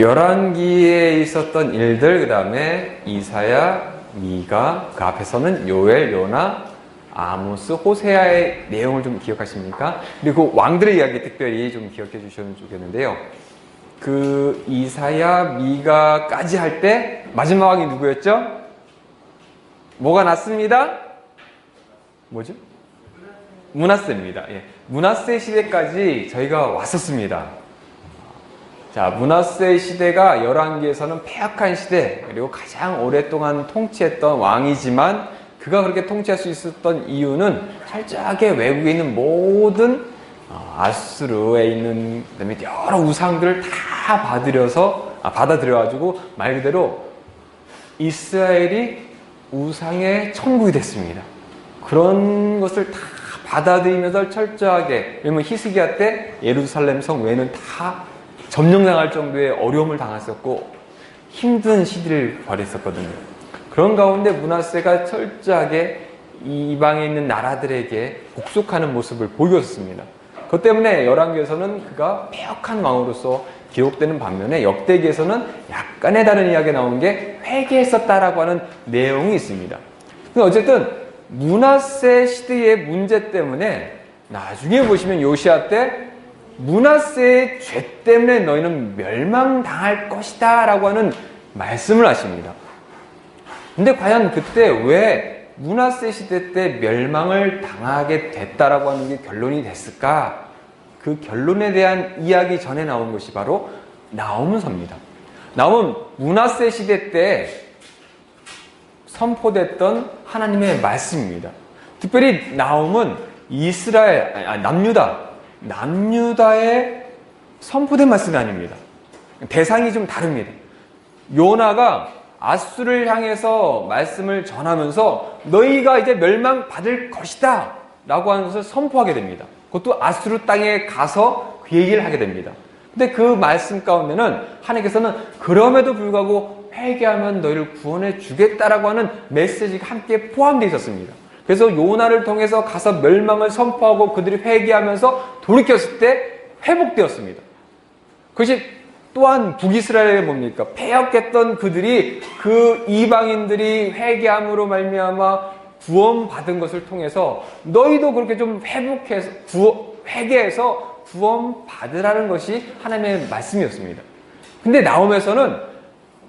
열왕기에 있었던 일들 그 다음에 이사야, 미가 그 앞에서는 요엘, 요나, 아모스, 호세아의 내용을 좀 기억하십니까? 그리고 왕들의 이야기 특별히 좀 기억해 주셨으면 좋겠는데요. 그 이사야, 미가까지 할 때 마지막 왕이 누구였죠? 뭐가 났습니다? 뭐죠? 문하세입니다. 예. 문하세 시대까지 저희가 왔었습니다. 자, 문하세 시대가 열왕기에서는 폐악한 시대, 그리고 가장 오랫동안 통치했던 왕이지만 그가 그렇게 통치할 수 있었던 이유는 철저하게 외국에 있는 모든 어, 아수르에 있는 그다음에 여러 우상들을 다 받으려서 아, 받아들여가지고 말 그대로 이스라엘이 우상의 천국이 됐습니다. 그런 것을 다 받아들이면서 철저하게 왜냐면 히스기야 때 예루살렘 성 외는 다 점령당할 정도의 어려움을 당했었고 힘든 시기를 벌였었거든요. 그런 가운데 문하세가 철저하게 이방에 있는 나라들에게 복속하는 모습을 보였습니다. 그것 때문에 열왕기에서는 그가 폐역한 왕으로서 기록되는 반면에 역대기에서는 약간의 다른 이야기가 나온 게 회개했었다라고 하는 내용이 있습니다. 근데 어쨌든 문하세 시대의 문제 때문에 나중에 보시면 요시아 때 문하세의 죄 때문에 너희는 멸망당할 것이다 라고 하는 말씀을 하십니다. 근데 과연 그때 왜 문하세 시대 때 멸망을 당하게 됐다라고 하는 게 결론이 됐을까? 그 결론에 대한 이야기 전에 나온 것이 바로 나오문서입니다. 나오문 문하세 시대 때 선포됐던 하나님의 말씀입니다. 특별히 나옴은 이스라엘, 아니, 남유다, 남유다의 선포된 말씀이 아닙니다. 대상이 좀 다릅니다. 요나가 아수를 향해서 말씀을 전하면서 너희가 이제 멸망받을 것이다 라고 하는 것을 선포하게 됩니다. 그것도 아수르 땅에 가서 그 얘기를 하게 됩니다. 근데 그 말씀 가운데는 하나님께서는 그럼에도 불구하고 회개하면 너희를 구원해 주겠다라고 하는 메시지가 함께 포함되어 있었습니다. 그래서 요나를 통해서 가서 멸망을 선포하고 그들이 회개하면서 돌이켰을 때 회복되었습니다. 그것이 또한 북이스라엘에 뭡니까? 폐역했던 그들이 그 이방인들이 회개함으로 말미암아 구원받은 것을 통해서 너희도 그렇게 좀 회복해서 구 회개해서 구원받으라는 것이 하나님의 말씀이었습니다. 근데 나옴에서는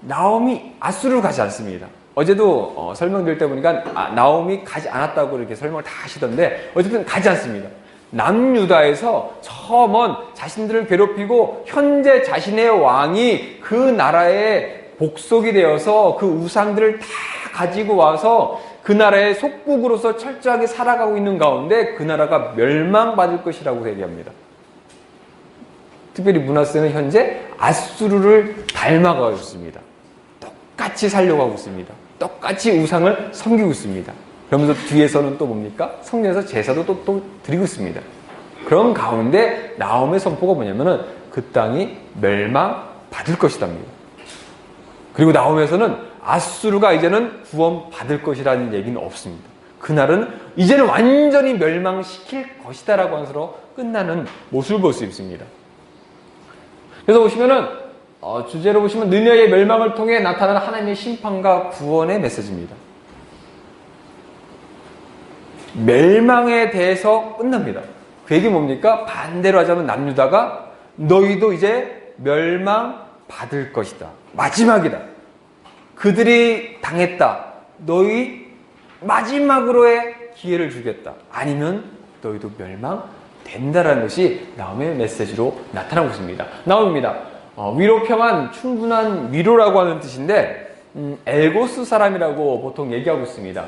나옴이 아수르로 가지 않습니다. 어제도 어, 설명드릴 때 보니까 아, 나옴이 가지 않았다고 이렇게 설명을 다 하시던데 어쨌든 가지 않습니다. 남유다에서 저먼 자신들을 괴롭히고 현재 자신의 왕이 그 나라의 복속이 되어서 그 우상들을 다 가지고 와서 그 나라의 속국으로서 철저하게 살아가고 있는 가운데 그 나라가 멸망받을 것이라고 얘기합니다. 특별히 문하세는 현재 아수르를 닮아가고 있습니다. 똑같이 살려고 하고 있습니다. 똑같이 우상을 섬기고 있습니다. 그러면서 뒤에서는 또 뭡니까? 성전에서 제사도 또, 또 드리고 있습니다. 그런 가운데 나옴의 선포가 뭐냐면은 그 땅이 멸망받을 것이답니다. 그리고 나옴에서는 아수르가 이제는 구원받을 것이라는 얘기는 없습니다. 그날은 이제는 완전히 멸망시킬 것이다라고 한 서로 끝나는 모습을 볼 수 있습니다. 그래서 보시면은 어, 주제로 보시면 느녀의 멸망을 통해 나타나는 하나님의 심판과 구원의 메시지입니다. 멸망에 대해서 끝납니다. 그 얘기 뭡니까? 반대로 하자면 남유다가 너희도 이제 멸망 받을 것이다. 마지막이다. 그들이 당했다. 너희 마지막으로의 기회를 주겠다. 아니면 너희도 멸망 된다라는 것이 나옴의 메시지로 나타나고 있습니다. 나옵니다. 어, 위로 평안 충분한 위로라고 하는 뜻인데 음, 엘고스 사람이라고 보통 얘기하고 있습니다.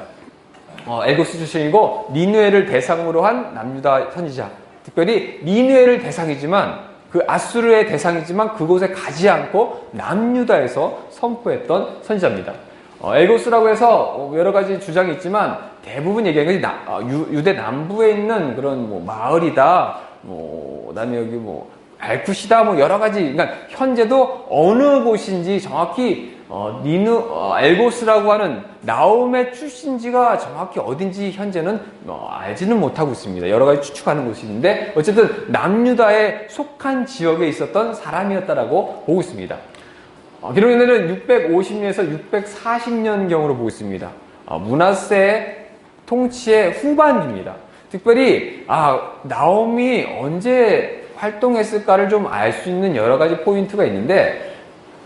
어, 엘고스 출신이고 니누에를 대상으로 한 남유다 선지자. 특별히 니누에를 대상이지만 그 아수르의 대상이지만 그곳에 가지 않고 남유다에서 선포했던 선지자입니다. 어, 엘고스라고 해서 여러 가지 주장이 있지만 대부분 얘기하는 것이 나, 어, 유, 대 남부에 있는 그런 뭐 마을이다. 뭐 그다음에 여기 뭐 알쿠시다 뭐 여러 가지 그러니까 현재도 어느 곳인지 정확히 어, 니누 어, 엘고스라고 하는 나움의 출신지가 정확히 어딘지 현재는 어, 알지는 못하고 있습니다. 여러 가지 추측하는 곳이 있는데 어쨌든 남유다에 속한 지역에 있었던 사람이었다라고 보고 있습니다. 어, 기록에는 650년에서 640년경으로 보고 있습니다. 어, 문하세 통치의 후반기입니다. 특별히 아 나옴이 언제 활동했을까를 좀 알 수 있는 여러 가지 포인트가 있는데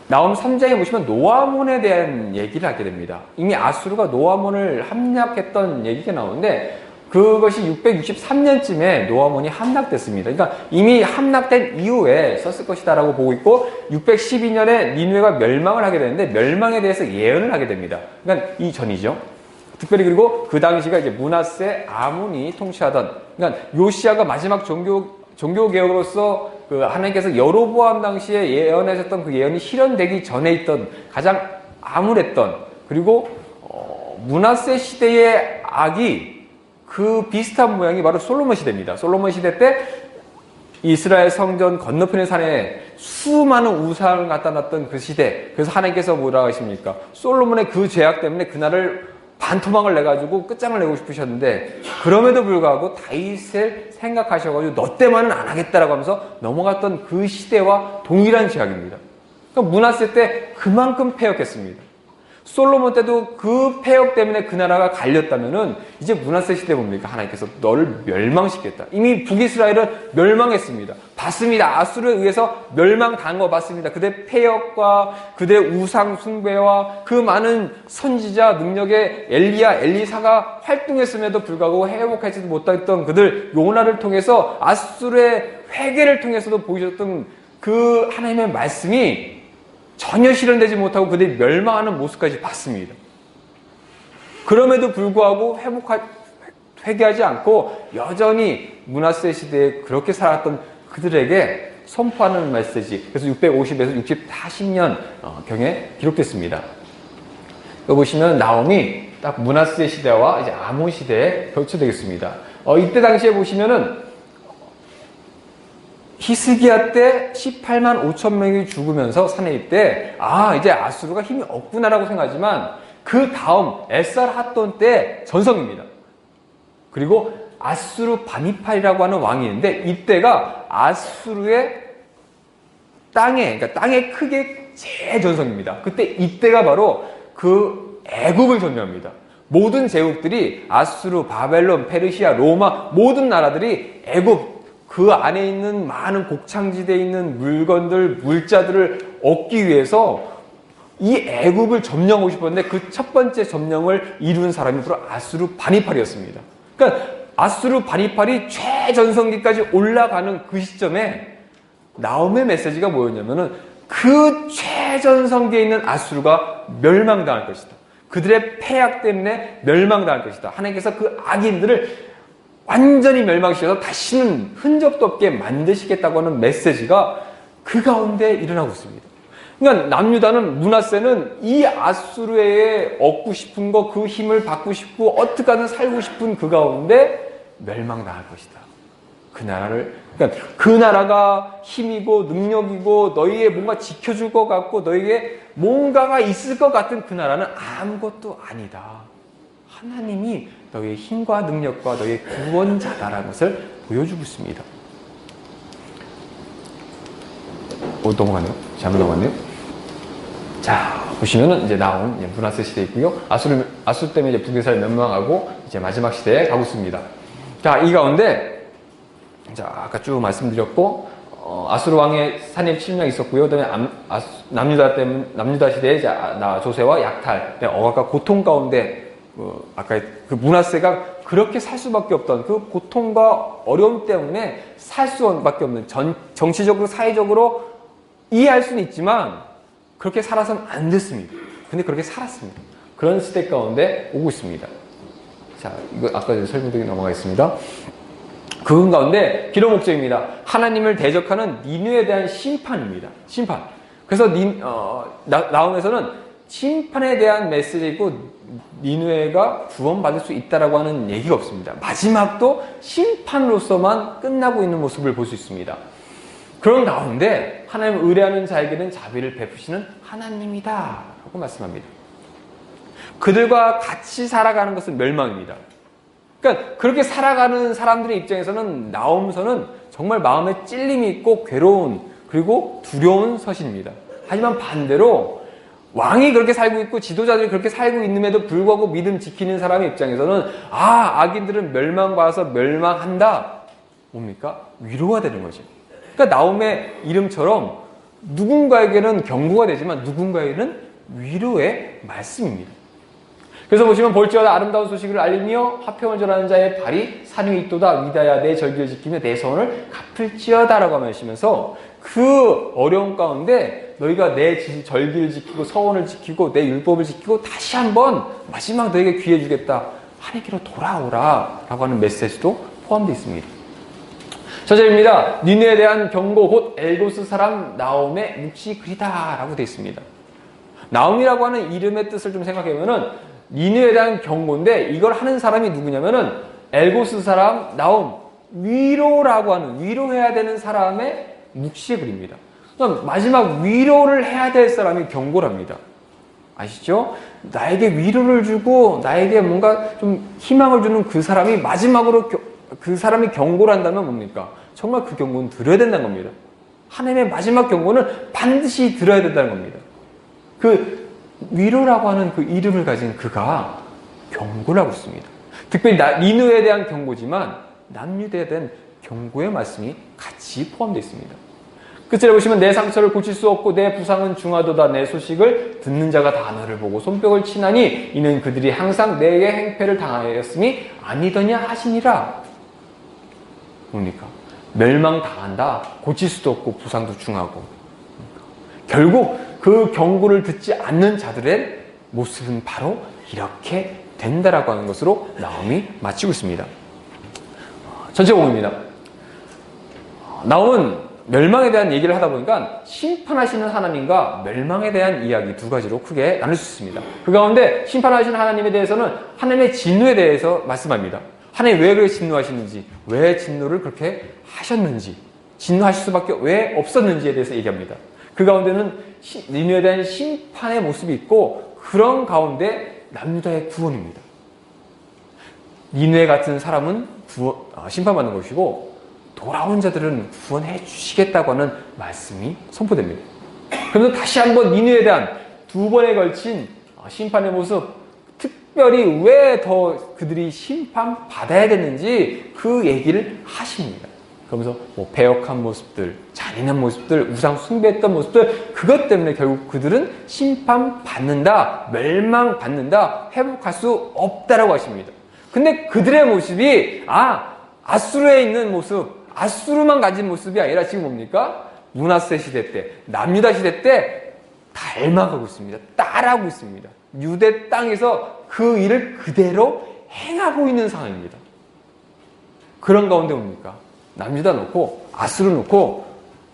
나옴 3장에 보시면 노아몬에 대한 얘기를 하게 됩니다. 이미 아수르가 노아몬을 함락했던 얘기가 나오는데 그것이 663년쯤에 노아몬이 함락됐습니다. 그러니까 이미 함락된 이후에 썼을 것이다라고 보고 있고 612년에 니누에가 멸망을 하게 되는데 멸망에 대해서 예언을 하게 됩니다. 그러니까 이 전이죠. 특별히 그리고 그 당시가 이제 문하세 아문이 통치하던 그러니까 요시아가 마지막 종교 종교 개혁으로서 그 하나님께서 여로보암 당시에 예언하셨던 그 예언이 실현되기 전에 있던 가장 암울했던 그리고 어, 문하세 시대의 악이 그 비슷한 모양이 바로 솔로몬 시대입니다. 솔로몬 시대 때 이스라엘 성전 건너편의 산에 수많은 우상을 갖다 놨던 그 시대. 그래서 하나님께서 뭐라 하십니까? 솔로몬의 그 죄악 때문에 그날을 반토막을 내가지고 끝장을 내고 싶으셨는데 그럼에도 불구하고 다윗을 생각하셔가지고 너 때만은 안 하겠다라고 하면서 넘어갔던 그 시대와 동일한 죄악입니다. 그러니까 문하세 때 그만큼 패역했습니다. 솔로몬 때도 그 폐역 때문에 그 나라가 갈렸다면은 이제 문하세 시대 뭡니까? 하나님께서 너를 멸망시켰다. 이미 북이스라엘은 멸망했습니다. 봤습니다. 아수르에 의해서 멸망당한 거 봤습니다. 그들의 폐역과 그들의 우상 숭배와 그 많은 선지자 능력의 엘리야, 엘리사가 활동했음에도 불구하고 회복하지도 못했던 그들 요나를 통해서 아수르의 회개를 통해서도 보여줬던 그 하나님의 말씀이 전혀 실현되지 못하고 그들이 멸망하는 모습까지 봤습니다. 그럼에도 불구하고 회복하, 회개하지 않고 여전히 문화세 시대에 그렇게 살았던 그들에게 선포하는 메시지. 그래서 650에서 60, 40년 경에 기록됐습니다. 여기 보시면 나옴이 딱 문화세 시대와 이제 아몬 시대에 겹쳐되겠습니다. 어, 이때 당시에 보시면은 히스기야 때 18만 5천 명이 죽으면서 산에 있대 아 이제 아수르가 힘이 없구나라고 생각하지만 그 다음 에살 핫돈 때 전성입니다. 그리고 아수르 바니팔이라고 하는 왕이 있는데 이때가 아수르의 땅에 그러니까 땅의 크게 제전성입니다. 그때 이때가 바로 그 애굽을 점령합니다. 모든 제국들이 아수르, 바벨론, 페르시아, 로마 모든 나라들이 애굽 그 안에 있는 많은 곡창지대에 있는 물건들, 물자들을 얻기 위해서 이 애굽을 점령하고 싶었는데 그 첫 번째 점령을 이룬 사람이 바로 아수르 바니팔이었습니다. 그러니까 아수르 바니팔이 최전성기까지 올라가는 그 시점에 나움의 메시지가 뭐였냐면은 그 최전성기에 있는 아수르가 멸망당할 것이다. 그들의 폐악 때문에 멸망당할 것이다. 하나님께서 그 악인들을 완전히 멸망시켜서 다시는 흔적도 없게 만드시겠다고 하는 메시지가 그 가운데 일어나고 있습니다. 그러니까 남유다는 문하세는 이 아수르에 얻고 싶은 거 그 힘을 받고 싶고 어떻게 하든 살고 싶은 그 가운데 멸망당할 것이다. 그 나라를 그러니까 그 나라가 힘이고 능력이고 너희의 뭔가 지켜줄 것 같고 너희에게 뭔가가 있을 것 같은 그 나라는 아무것도 아니다. 하나님이 너희의 힘과 능력과 너희의 구원자다라는 것을 보여주고 있습니다. 오, 넘어가네요. 잘못 넘어갔네요. 자, 보시면은 이제 나온 이제 문하세 시대 있고요. 아수르, 아수르 때문에 이제 북이스라엘 멸망하고 이제 마지막 시대에 가고 있습니다. 자, 이 가운데, 자, 아까 쭉 말씀드렸고, 어, 아수르 왕의 산입 침략이 있었고요. 그다음에 남, 아수, 남유다 때문 남유다 시대에 이제 나 조세와 약탈, 억압과 고통 가운데 그 아까 그 문화세가 그렇게 살 수밖에 없던 그 고통과 어려움 때문에 살 수밖에 없는 전, 정치적으로 사회적으로 이해할 수는 있지만 그렇게 살아서는 안 됐습니다. 근데 그렇게 살았습니다. 그런 시대 가운데 오고 있습니다. 자, 이거 아까 설명드리 넘어가겠습니다. 그건 가운데 기록 목적입니다. 하나님을 대적하는 니누에 대한 심판입니다. 심판. 그래서 니, 어, 나, 나움에서는 심판에 대한 메시지고 니누에가 구원받을 수 있다라고 하는 얘기가 없습니다. 마지막도 심판으로서만 끝나고 있는 모습을 볼 수 있습니다. 그런 가운데 하나님 의뢰하는 자에게는 자비를 베푸시는 하나님이다. 하고 말씀합니다. 그들과 같이 살아가는 것은 멸망입니다. 그러니까 그렇게 살아가는 사람들의 입장에서는 나옴서는 정말 마음에 찔림이 있고 괴로운 그리고 두려운 서신입니다. 하지만 반대로 왕이 그렇게 살고 있고 지도자들이 그렇게 살고 있음에도 불구하고 믿음 지키는 사람의 입장에서는 아 악인들은 멸망받아서 멸망한다 뭡니까 위로가 되는 거죠. 그러니까 나옴의 이름처럼 누군가에게는 경고가 되지만 누군가에게는 위로의 말씀입니다. 그래서 보시면 볼지어다 아름다운 소식을 알리며 화평을 전하는 자의 발이 산 위에 있도다 위다야 내 절기를 지키며 내 서원을 갚을지어다라고 하시면서 그 어려운 가운데 너희가 내 절기를 지키고 서원을 지키고 내 율법을 지키고 다시 한번 마지막 너에게 기회 주겠다 하나님께로 돌아오라 라고 하는 메시지도 포함되어 있습니다. 저절입니다. 니네에 대한 경고 곧 엘고스 사람 나옴의 묵시 그리다 라고 되어 있습니다. 나옴이라고 하는 이름의 뜻을 좀 생각해보면은 니느에 대한 경고인데 이걸 하는 사람이 누구냐면은 엘고스 사람 나옴 위로라고 하는 위로해야 되는 사람의 묵시의 글입니다. 그럼 마지막 위로를 해야 될 사람이 경고랍니다. 아시죠? 나에게 위로를 주고 나에게 뭔가 좀 희망을 주는 그 사람이 마지막으로 그 사람이 경고를 한다면 뭡니까? 정말 그 경고는 들어야 된다는 겁니다. 하나님의 마지막 경고는 반드시 들어야 된다는 겁니다. 그 위로라고 하는 그 이름을 가진 그가 경고를 하고 있습니다. 특별히 니누에 대한 경고지만 남유대에 대한 경고의 말씀이 같이 포함되어 있습니다. 끝을 보시면 내 상처를 고칠 수 없고 내 부상은 중하도다 내 소식을 듣는 자가 다 너를 보고 손뼉을 치나니 이는 그들이 항상 내게 행패를 당하였음이 아니더냐 하시니라. 뭡니까? 멸망 당한다. 고칠 수도 없고 부상도 중하고. 결국 그 경고를 듣지 않는 자들의 모습은 바로 이렇게 된다라고 하는 것으로 나옴이 마치고 있습니다. 전체 공입니다. 나옴은 멸망에 대한 얘기를 하다 보니까 심판하시는 하나님과 멸망에 대한 이야기 두 가지로 크게 나눌 수 있습니다. 그 가운데 심판하시는 하나님에 대해서는 하나님의 진노에 대해서 말씀합니다. 하나님 왜 그렇게 진노하시는지, 왜 진노를 그렇게 하셨는지, 진노하실 수밖에 왜 없었는지에 대해서 얘기합니다. 그 가운데는 니누에 대한 심판의 모습이 있고 그런 가운데 남유다의 구원입니다. 니누에 같은 사람은 구원, 아, 심판받는 것이고 돌아온 자들은 구원해 주시겠다고 하는 말씀이 선포됩니다. 그러면서 다시 한번 니누에 대한 두 번에 걸친 아, 심판의 모습, 특별히 왜 더 그들이 심판 받아야 되는지 그 얘기를 하십니다. 그러면서 뭐 배역한 모습들, 잔인한 모습들, 우상 숭배했던 모습들, 그것 때문에 결국 그들은 심판 받는다, 멸망 받는다, 회복할 수 없다라고 하십니다. 근데 그들의 모습이, 아, 아수르에 있는 모습, 아수르만 가진 모습이 아니라 지금 뭡니까? 문하세 시대 때, 남유다 시대 때 닮아가고 있습니다. 따라하고 있습니다. 유대 땅에서 그 일을 그대로 행하고 있는 상황입니다. 그런 가운데 뭡니까? 남유다 놓고 아수르 놓고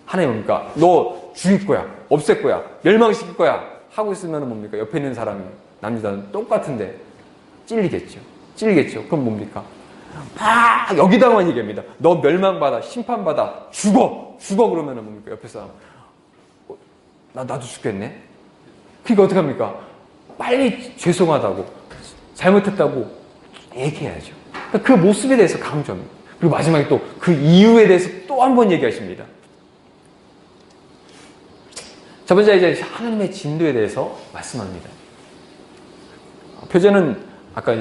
하나님 뭡니까? 너 죽일 거야. 없앨 거야. 멸망시킬 거야. 하고 있으면 뭡니까? 옆에 있는 사람이 남유다는 똑같은데 찔리겠죠. 찔리겠죠. 그럼 뭡니까? 막 여기다만 얘기합니다. 너 멸망받아. 심판받아. 죽어. 죽어 그러면 뭡니까? 옆에 사람. 어, 나, 나도 죽겠네. 그러니까 어떻게 합니까? 빨리 죄송하다고 잘못했다고 얘기해야죠. 그러니까 그 모습에 대해서 강조합니다. 그리고 마지막에 또 그 이유에 대해서 또 한 번 얘기하십니다. 첫 번째 이제 하나님의 진도에 대해서 말씀합니다. 표제는 아까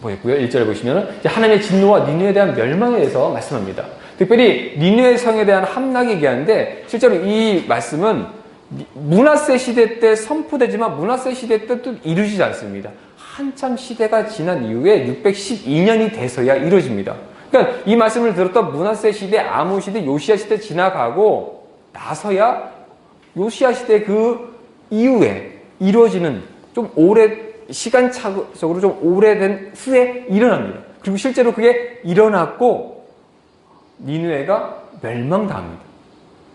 뭐였고요. 1절에 보시면은 하나님의 진노와 니누에 대한 멸망에 대해서 말씀합니다. 특별히 니누의 성에 대한 함락이 얘기하는데 실제로 이 말씀은 문하세 시대 때 선포되지만 문하세 시대 때도 이루어지지 않습니다. 한참 시대가 지난 이후에 612년이 돼서야 이루어집니다. 그러니까 이 말씀을 들었던 문하세 시대, 아무 시대, 요시아 시대 지나가고 나서야 요시아 시대 그 이후에 이루어지는 좀 오래 시간차적으로 좀 오래된 후에 일어납니다. 그리고 실제로 그게 일어났고 니누에가 멸망당합니다.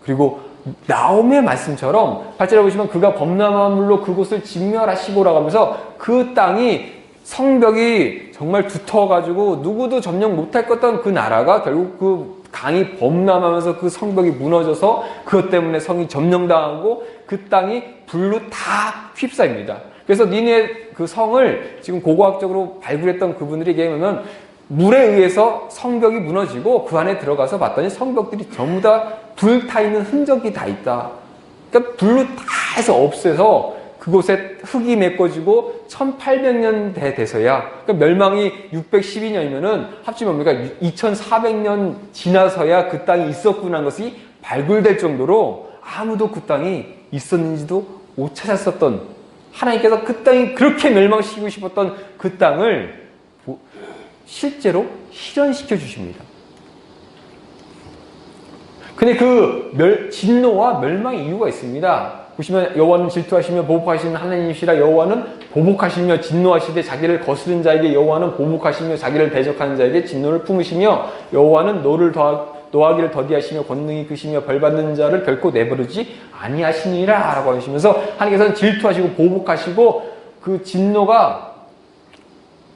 그리고 나옴의 말씀처럼 8절에 보시면 그가 범람한 물로 그곳을 진멸하시고라고 하면서 그 땅이 성벽이 정말 두터워가지고 누구도 점령 못할 것 같던 그 나라가 결국 그 강이 범람하면서 그 성벽이 무너져서 그것 때문에 성이 점령당하고 그 땅이 불로 다 휩싸입니다. 그래서 니네 그 성을 지금 고고학적으로 발굴했던 그분들이 얘기하면 물에 의해서 성벽이 무너지고 그 안에 들어가서 봤더니 성벽들이 전부 다 불타 있는 흔적이 다 있다. 그러니까 불로 다 해서 없애서 그곳에 흙이 메꿔지고 1800년대 돼서야 그러니까 멸망이 612년이면은 합치면 뭡니까 2400년 지나서야 그 땅이 있었구나 것이 발굴될 정도로 아무도 그 땅이 있었는지도 못 찾았었던 하나님께서 그 땅이 그렇게 멸망시키고 싶었던 그 땅을 실제로 실현시켜 주십니다. 근데 그 멸, 진노와 멸망의 이유가 있습니다. 보시면 여호와는 질투하시며 보복하시는 하나님이시라 여호와는 보복하시며 진노하시되 자기를 거스른 자에게 여호와는 보복하시며 자기를 대적하는 자에게 진노를 품으시며 여호와는 노를 더하, 노하기를 더디하시며 권능이 크시며 벌받는 자를 결코 내버리지 아니하시니라 라고 하시면서 하나님께서는 질투하시고 보복하시고 그 진노가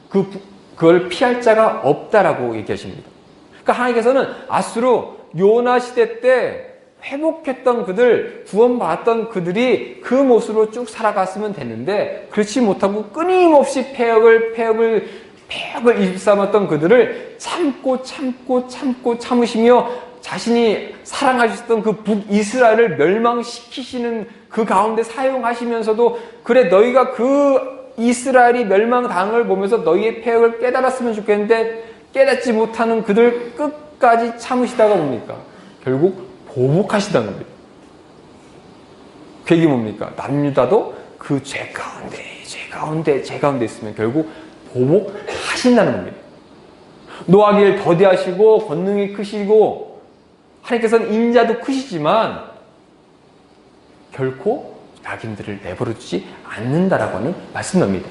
그, 그걸 피할 자가 없다라고 얘기하십니다. 그러니까 하나님께서는 아수로 요나 시대 때 회복했던 그들, 구원받았던 그들이 그 모습으로 쭉 살아갔으면 됐는데, 그렇지 못하고 끊임없이 폐역을, 폐역을, 폐역을 일삼았던 그들을 참고, 참고, 참고, 참으시며 자신이 사랑하셨던 그 북이스라엘을 멸망시키시는 그 가운데 사용하시면서도, 그래, 너희가 그 이스라엘이 멸망당을 보면서 너희의 폐역을 깨달았으면 좋겠는데, 깨닫지 못하는 그들 끝까지 참으시다가 뭡니까? 결국 보복하시다는 겁니다. 그게 뭡니까? 남유다도 그 죄 가운데, 죄 가운데, 죄 가운데 있으면 결국 보복하신다는 겁니다. 노하기를 더디하시고 권능이 크시고 하나님께서는 인자도 크시지만 결코 낙인들을 내버려 두지 않는다라고 하는 말씀입니다.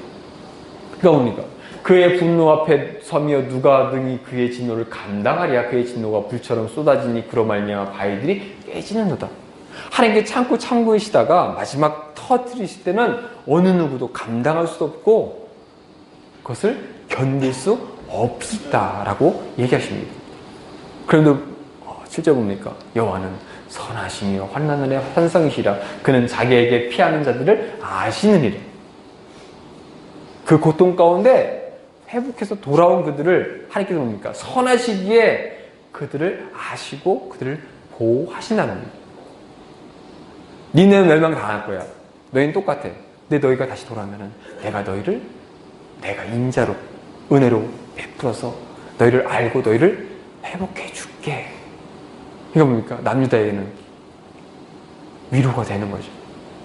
그러니까 뭡니까? 그의 분노 앞에 서며 누가 등이 그의 진노를 감당하리야 그의 진노가 불처럼 쏟아지니 그로 말미암아 바위들이 깨지는도다. 하나님께 참고 참고 계시다가 마지막 터뜨리실 때는 어느 누구도 감당할 수 없고 그것을 견딜 수 없다라고 얘기하십니다. 그런데 어, 실제 뭡니까? 여호와는 선하시며 환난의 환상이시라 그는 자기에게 피하는 자들을 아시느니라. 그 고통 가운데 회복해서 돌아온 그들을 하나님께서 뭡니까? 선하시기에 그들을 아시고 그들을 보호하신다는. 니네는 멸망 당할 거야. 너희는 똑같아. 근데 너희가 다시 돌아오면은 내가 너희를 내가 인자로 은혜로 베풀어서 너희를 알고 너희를 회복해 줄게. 이거 뭡니까? 남유다에는 위로가 되는 거죠.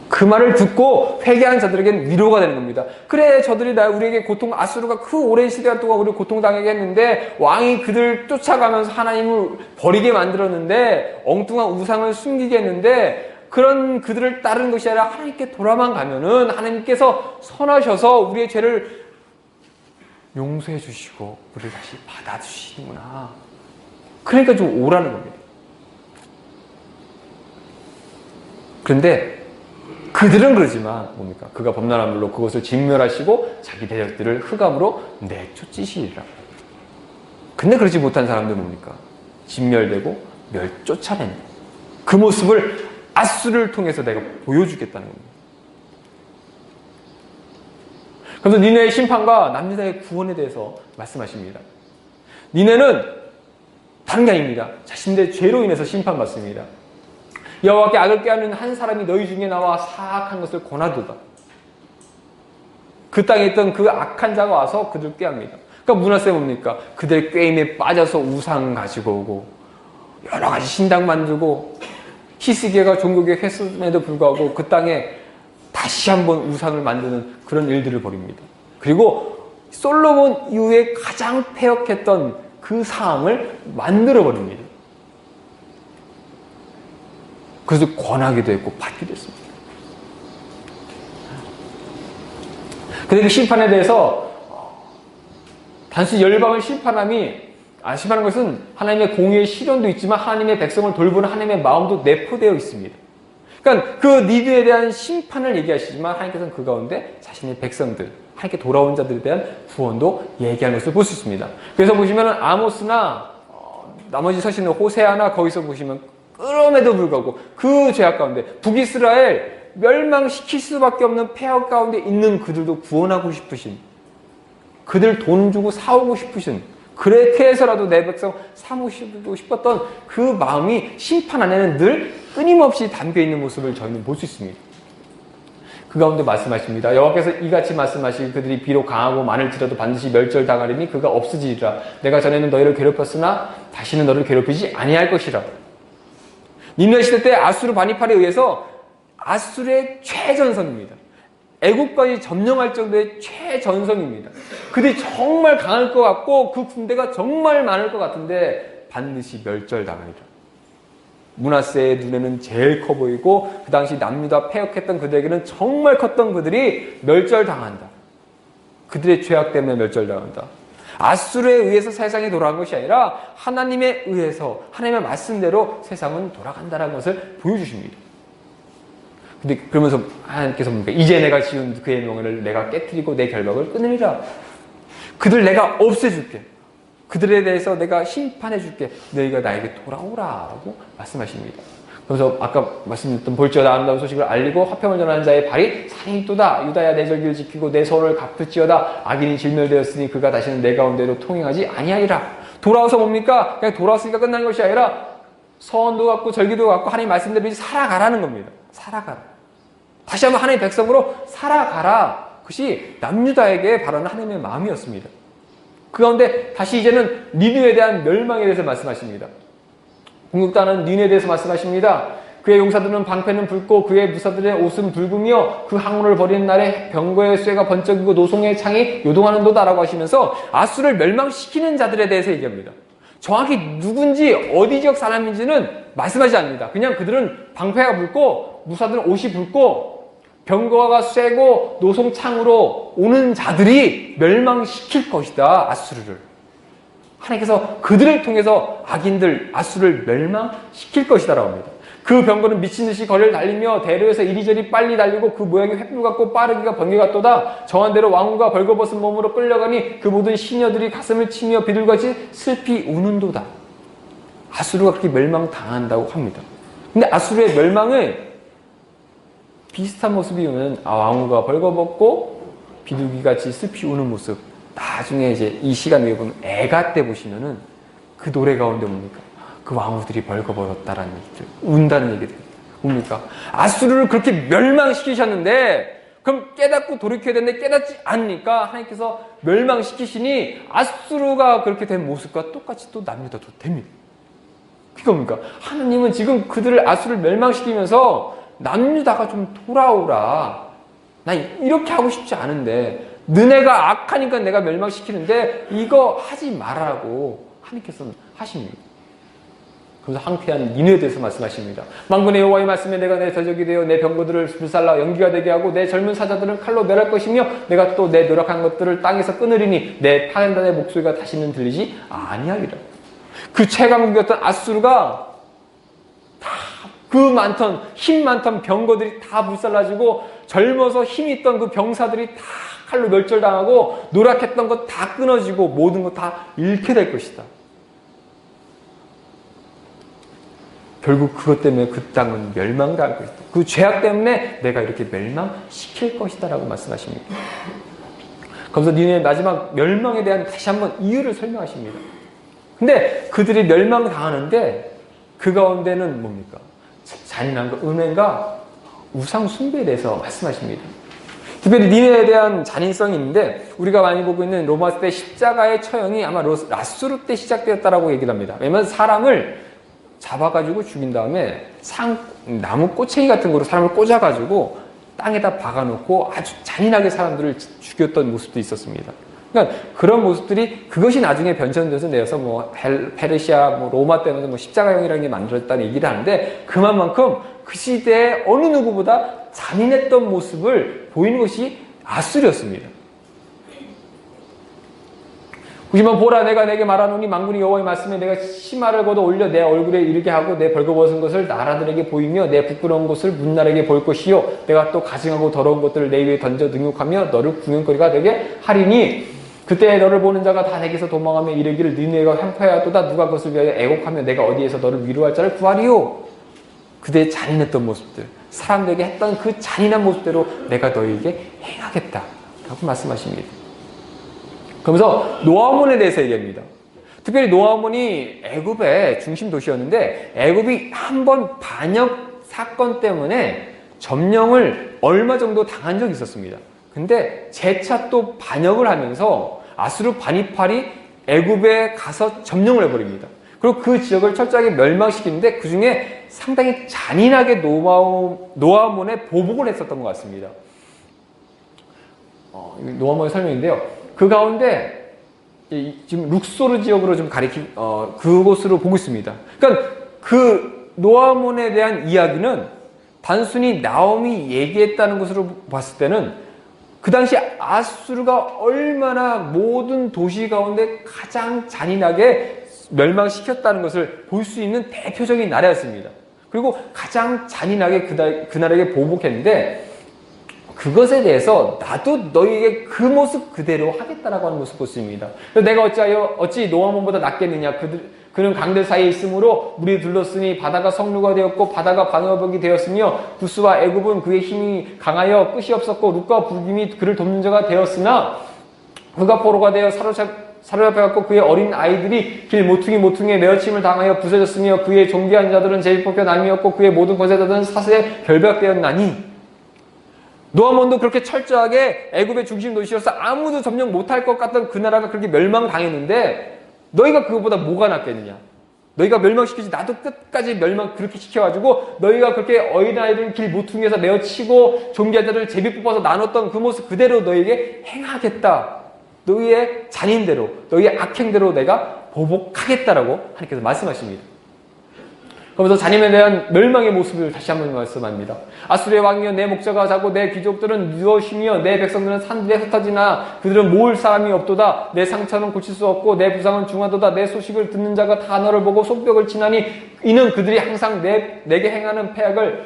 그 말을 듣고 회개하는 자들에게는 위로가 되는 겁니다. 그래, 저들이 나 우리에게 고통 아수르가 그 오랜 시간 동안 우리 고통 당하게 했는데 왕이 그들 쫓아가면서 하나님을 버리게 만들었는데 엉뚱한 우상을 숨기게 했는데 그런 그들을 따르는 것이 아니라 하나님께 돌아만 가면은 하나님께서 선하셔서 우리의 죄를 용서해 주시고 우리를 다시 받아주시는구나. 그러니까 좀 오라는 겁니다. 그런데 그들은 그러지만 뭡니까? 그가 범람한 물로 그것을 진멸하시고 자기 대적들을 흑암으로 내쫓으시리라. 근데 그러지 못한 사람들 뭡니까? 진멸되고 멸 쫓아낸 그 모습을 아수를 통해서 내가 보여주겠다는 겁니다. 그래서 니네의 심판과 남유다의 구원에 대해서 말씀하십니다. 니네는 다른 게 아닙니다. 자신들의 죄로 인해서 심판받습니다. 여호와께 악을 깨하는 한 사람이 너희 중에 나와 사악한 것을 권하도다. 그 땅에 있던 그 악한 자가 와서 그들 꾀합니다. 그러니까 문하세 뭡니까? 그들 꾀임에 빠져서 우상 가지고 오고 여러 가지 신당 만들고 히스기야가 종교계 훼손에도 불구하고 그 땅에 다시 한번 우상을 만드는 그런 일들을 벌입니다. 그리고 솔로몬 이후에 가장 폐역했던 그 상황을 만들어 버립니다. 그래서 권하기도 했고 받기도 했습니다. 근데 그 심판에 대해서 단순히 열방을 심판함이 아, 심판하는 것은 하나님의 공의의 실현도 있지만 하나님의 백성을 돌보는 하나님의 마음도 내포되어 있습니다. 그러니까 그 니드에 대한 심판을 얘기하시지만 하나님께서는 그 가운데 자신의 백성들, 하나님께 돌아온 자들에 대한 구원도 얘기하는 것을 볼 수 있습니다. 그래서 보시면 아모스나 나머지 서신은 호세아나 거기서 보시면 그럼에도 불구하고 그 죄악 가운데 북이스라엘 멸망시킬 수밖에 없는 폐허 가운데 있는 그들도 구원하고 싶으신 그들 돈 주고 사오고 싶으신 그렇게 해서라도 내 백성 사모시고 싶었던 그 마음이 심판 안에는 늘 끊임없이 담겨 있는 모습을 저희는 볼 수 있습니다. 그 가운데 말씀하십니다. 여호와께서 이같이 말씀하시기 그들이 비록 강하고 많을지라도 반드시 멸절당하리니 그가 없어지리라. 내가 전에는 너희를 괴롭혔으나 다시는 너를 괴롭히지 아니할 것이라. 니네 시대 때 아수르 바니팔에 의해서 아수르의 최전선입니다. 애국까지 점령할 정도의 최전성입니다. 그들이 정말 강할 것 같고 그 군대가 정말 많을 것 같은데 반드시 멸절당하리라. 문하세의 눈에는 제일 커 보이고 그 당시 남유다 폐역했던 그들에게는 정말 컸던 그들이 멸절당한다. 그들의 죄악 때문에 멸절당한다. 아수르에 의해서 세상이 돌아간 것이 아니라 하나님에 의해서 하나님의 말씀대로 세상은 돌아간다는 것을 보여주십니다. 근데 그러면서 하나님께서 뭡니까? 이제 내가 지은 그의 명예를 내가 깨뜨리고 내 결박을 끊으리라. 그들 내가 없애줄게. 그들에 대해서 내가 심판해줄게. 너희가 나에게 돌아오라 라고 말씀하십니다. 그래서 아까 말씀드렸던 볼지어다 아름다운 소식을 알리고 화평을 전하는 자의 발이 산이 있도다. 유다야 내 절기를 지키고 내 소원을 갚을지어다. 악인이 질멸되었으니 그가 다시는 내 가운데로 통행하지 아니하리라. 돌아와서 뭡니까? 그냥 돌아왔으니까 끝난 것이 아니라 서원도 갖고 절기도 갖고 하나님 말씀대로 살아가라는 겁니다. 살아가라. 다시 한번 하나님의 백성으로 살아가라. 그것이 남유다에게 바라는 하나님의 마음이었습니다. 그 가운데 다시 이제는 니누에 대한 멸망에 대해서 말씀하십니다. 공격단은 니누에 대해서 말씀하십니다. 그의 용사들은 방패는 붉고 그의 무사들의 옷은 붉으며 그 항로를 버리는 날에 병거의 쇠가 번쩍이고 노송의 창이 요동하는도다라고 하시면서 아수를 멸망시키는 자들에 대해서 얘기합니다. 정확히 누군지 어디 지역 사람인지는 말씀하지 않습니다. 그냥 그들은 방패가 붉고 무사들은 옷이 붉고 병거가 쇠고 노송창으로 오는 자들이 멸망시킬 것이다. 아수르를. 하나님께서 그들을 통해서 악인들 아수를 멸망시킬 것이다라고 합니다. 그 병거는 미친 듯이 거리를 달리며 대로에서 이리저리 빨리 달리고 그 모양이 횃불 같고 빠르기가 번개 같도다. 정한 대로 왕후가 벌거벗은 몸으로 끌려가니 그 모든 시녀들이 가슴을 치며 비둘같이 슬피 우는도다. 아수르가 그렇게 멸망당한다고 합니다. 근데 아수르의 멸망을 비슷한 모습이면 아, 왕후가 벌거벗고 비둘기같이 슬피 우는 모습. 나중에 이제 이 시간 위에 보면 애가 때 보시면은 그 노래 가운데 뭡니까? 그 왕후들이 벌거벗었다라는 얘기들, 운다는 얘기들. 뭡니까? 아수르를 그렇게 멸망시키셨는데, 그럼 깨닫고 돌이켜야 되는데 깨닫지 않으니까 하나님께서 멸망시키시니 아수르가 그렇게 된 모습과 똑같이 또 남유다도 됩니다. 그게 뭡니까? 하나님은 지금 그들을 아수를 멸망시키면서 남유다가 좀 돌아오라. 나 이렇게 하고 싶지 않은데 너네가 악하니까 내가 멸망시키는데 이거 하지 말라고 하나님께서는 하십니다. 그래서 항폐한 니누에 대해서 말씀하십니다. 망군의 여호와의 말씀에 내가 내 대적이 되어 내 병거들을 불살라 연기가 되게 하고 내 젊은 사자들은 칼로 멸할 것이며 내가 또 내 노력한 것들을 땅에서 끊으리니 내 파행단의 목소리가 다시는 들리지 아니하리라. 그 최강국이었던 아수르가 다 그 많던 힘 많던 병거들이 다 불살라지고 젊어서 힘 있던 그 병사들이 다 칼로 멸절당하고 노력했던 것 다 끊어지고 모든 것 다 잃게 될 것이다. 결국 그것 때문에 그 땅은 멸망당할 것이다. 그 죄악 때문에 내가 이렇게 멸망시킬 것이다라고 말씀하십니다. 그래서 니네 마지막 멸망에 대한 다시 한번 이유를 설명하십니다. 근데 그들이 멸망당하는데 그 가운데는 뭡니까? 잔인한 거, 은행과 우상 숭배에 대해서 말씀하십니다. 특별히 니네에 대한 잔인성이 있는데 우리가 많이 보고 있는 로마 때 십자가의 처형이 아마 라스루 때 시작되었다라고 얘기를 합니다. 왜냐면 사람을 잡아가지고 죽인 다음에 상 나무 꼬챙이 같은 거로 사람을 꽂아가지고 땅에다 박아놓고 아주 잔인하게 사람들을 죽였던 모습도 있었습니다. 그러니까 그런 모습들이 그것이 나중에 변천돼서 내어서 뭐 페르시아, 뭐 로마 때문에 뭐 십자가형이라는 게 만들었다는 얘기를 하는데 그만큼 그 시대에 어느 누구보다 잔인했던 모습을 보이는 것이 아수르였습니다. 보시면 보라 내가 내게 말하노니 망군이 여호와의 말씀에 내가 치마를 걷어 올려 내 얼굴에 이르게 하고 내 벌거벗은 것을 나라들에게 보이며 내 부끄러운 것을 문나라에게 볼 것이요 내가 또 가증하고 더러운 것들을 내 위에 던져 능욕하며 너를 구경거리가 되게 하리니 그때 너를 보는 자가 다 내게서 도망하며 이르기를 니네가 횡포하였도다. 누가 그것을 위하여 애곡하며 내가 어디에서 너를 위로할 자를 구하리요? 그대의 잔인했던 모습들 사람들에게 했던 그 잔인한 모습대로 내가 너희에게 행하겠다. 라고 말씀하십니다. 그러면서 노아몬에 대해서 얘기합니다. 특별히 노아몬이 애굽의 중심 도시였는데 애굽이 한 번 반역 사건 때문에 점령을 얼마 정도 당한 적이 있었습니다. 근데 재차 또 반역을 하면서 아수르 바니팔이 애굽에 가서 점령을 해버립니다. 그리고 그 지역을 철저하게 멸망시키는데 그 중에 상당히 잔인하게 노아몬, 노아몬에 보복을 했었던 것 같습니다. 어, 노아몬의 설명인데요. 그 가운데 이- 지금 룩소르 지역으로 좀 가리키 어, 그곳으로 보고 있습니다. 그러니까 그 노아몬에 대한 이야기는 단순히 나옴이 얘기했다는 것으로 봤을 때는 그 당시 아수르가 얼마나 모든 도시 가운데 가장 잔인하게 멸망시켰다는 것을 볼 수 있는 대표적인 나라였습니다. 그리고 가장 잔인하게 그날, 그날에게 보복했는데 그것에 대해서 나도 너희에게 그 모습 그대로 하겠다라고 하는 모습 보습니다. 내가 어찌하여 어찌 노아몬보다 낫겠느냐? 그들 그는 강들 사이에 있으므로 물이 둘렀으니 바다가 성루가 되었고 바다가 방어벽이 되었으며 구스와 애굽은 그의 힘이 강하여 끝이 없었고 룩과 북임이 그를 돕는 자가 되었으나 그가 포로가 되어 사로잡 사로잡혀갖고 그의 어린 아이들이 길 모퉁이 모퉁이에 내어침을 당하여 부서졌으며 그의 존귀한 자들은 제일 뽑혀 남이었고 그의 모든 권세자들은 사슬에 결박되었나니. 노아몬도 그렇게 철저하게 애굽의 중심 도시로서 아무도 점령 못할 것 같던 그 나라가 그렇게 멸망당했는데 너희가 그것보다 뭐가 낫겠느냐? 너희가 멸망시키지 나도 끝까지 멸망 그렇게 시켜가지고 너희가 그렇게 어린아이들 길 모퉁이에서 내어치고 종기자들을 제비 뽑아서 나눴던 그 모습 그대로 너희에게 행하겠다. 너희의 잔인대로 너희의 악행대로 내가 보복하겠다라고 하나님께서 말씀하십니다. 그러면서 잔임에 대한 멸망의 모습을 다시 한번 말씀합니다. 아수르의 왕이여 내 목자가 자고 내 귀족들은 누워쉬며 내 백성들은 산들에 흩어지나 그들은 모을 사람이 없도다. 내 상처는 고칠 수 없고 내 부상은 중하도다. 내 소식을 듣는 자가 다 너를 보고 손뼉을 치나니 이는 그들이 항상 내, 내게 행하는 패악을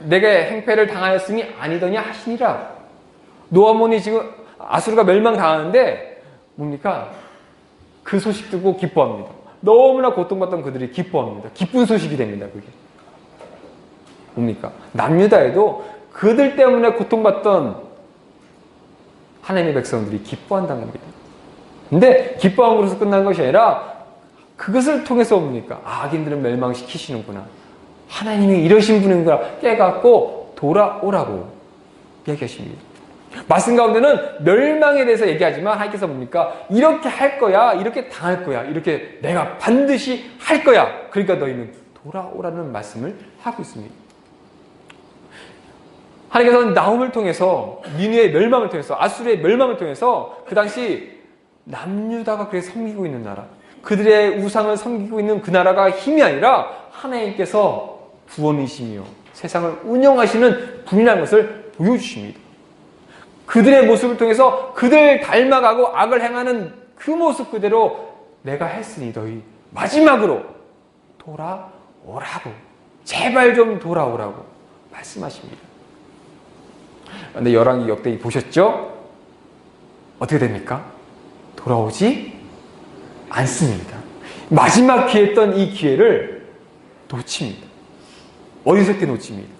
내게 행패를 당하였으니 아니더냐 하시니라. 노아몬이 지금 아수르가 멸망당하는데 뭡니까? 그 소식 듣고 기뻐합니다. 너무나 고통받던 그들이 기뻐합니다. 기쁜 소식이 됩니다, 그게. 뭡니까? 남유다에도 그들 때문에 고통받던 하나님의 백성들이 기뻐한다는 겁니다. 근데 기뻐한 것으로 끝난 것이 아니라 그것을 통해서 뭡니까? 아, 악인들은 멸망시키시는구나. 하나님이 이러신 분인구나. 깨닫고 돌아오라고 얘기하십니다. 말씀 가운데는 멸망에 대해서 얘기하지만 하나님께서 뭡니까? 이렇게 할 거야, 이렇게 당할 거야, 이렇게 내가 반드시 할 거야. 그러니까 너희는 돌아오라는 말씀을 하고 있습니다. 하나님께서는 나움을 통해서 니누의 멸망을 통해서 아수르의 멸망을 통해서 그 당시 남유다가 그렇게 섬기고 있는 나라, 그들의 우상을 섬기고 있는 그 나라가 힘이 아니라 하나님께서 구원이시며 세상을 운영하시는 분이라는 것을 보여주십니다. 그들의 모습을 통해서 그들 닮아가고 악을 행하는 그 모습 그대로 내가 했으니 너희 마지막으로 돌아오라고 제발 좀 돌아오라고 말씀하십니다. 근데 열왕기 역대기 보셨죠? 어떻게 됩니까? 돌아오지 않습니다. 마지막 기회였던 이 기회를 놓칩니다. 어리석게 놓칩니다.